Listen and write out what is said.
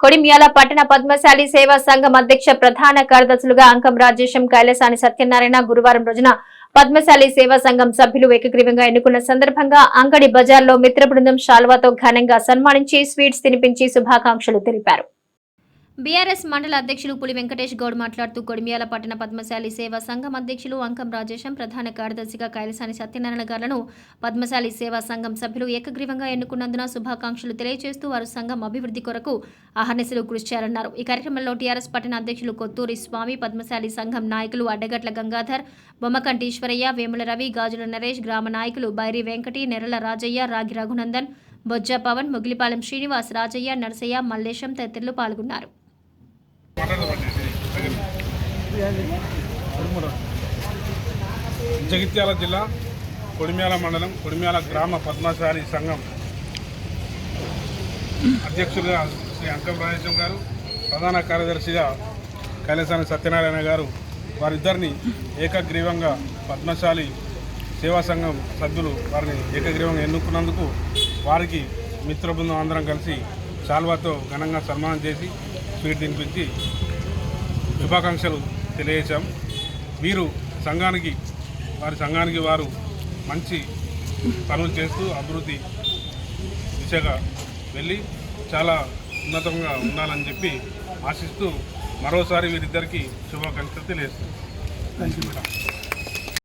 కొడిమియాల పట్టణ పద్మశాలి సేవా సంఘం అధ్యక్ష ప్రధాన కార్యదర్శులుగా అంకం రాజేశం కైలాసాని సత్యనారాయణ గురువారం రోజున పద్మశాలి సేవా సంఘం సభ్యులు ఏకగ్రీవంగా ఎన్నుకున్న సందర్భంగా అంగడి బజార్లో మిత్ర బృందం శాల్వాతో ఘనంగా సన్మానించి స్వీట్స్ తినిపించి శుభాకాంక్షలు తెలిపారు. బీఆర్ఎస్ మండల అధ్యక్షులు పులి వెంకటేష్ గౌడ్ మాట్లాడుతూ కొడిమియాల పట్టణ పద్మశాలి సేవా సంఘం అధ్యక్షులు అంకం రాజేశం ప్రధాన కార్యదర్శిగా కైలసాని సత్యనారాయణ గారులను పద్మశాలి సేవా సంఘం సభ్యులు ఏకగ్రీవంగా ఎన్నుకున్నందున శుభాకాంక్షలు తెలియజేస్తూ వారు సంఘం అభివృద్ధి కొరకు అహర్నిశలు కృషి చేయాలన్నారు. ఈ కార్యక్రమంలో టీఆర్ఎస్ పట్టణ అధ్యక్షులు కొత్తూరి స్వామి పద్మశాలి సంఘం నాయకులు అడ్డగట్ల గంగాధర్ బొమ్మకంటి ఈశ్వరయ్య వేముల రవి గాజుల నరేష్ గ్రామ నాయకులు బైరి వెంకటి నెరల రాజయ్య రాగి రఘునందన్ బొజ్జ పవన్ ముగిలిపాలెం శ్రీనివాస్ రాజయ్య నరసయ్య మల్లేశం తదితరులు పాల్గొన్నారు. జగిత్యాల జిల్లా కొడిమ్యాల మండలం కొడిమ్యాల గ్రామ పద్మశాలి సంఘం అధ్యక్షులుగా శ్రీ అంకం రాజేశం గారు ప్రధాన కార్యదర్శిగా కైలాసాని సత్యనారాయణ గారు వారిద్దరిని ఏకగ్రీవంగా పద్మశాలి సేవా సంఘం సభ్యులు వారిని ఏకగ్రీవంగా ఎన్నుకున్నందుకు వారికి మిత్ర బృందం అందరం కలిసి శాల్వాతో ఘనంగా సన్మానం చేసి స్వీట్ తినిపించి శుభాకాంక్షలు తెలియజేశాం. వీరు సంఘానికి వారి సంఘానికి వారు మంచి పనులు చేస్తూ అభివృద్ధి దిశగా వెళ్ళి చాలా ఉన్నతంగా ఉండాలని చెప్పి ఆశిస్తూ మరోసారి వీరిద్దరికీ శుభాకాంక్షలు తెలియజేస్తాం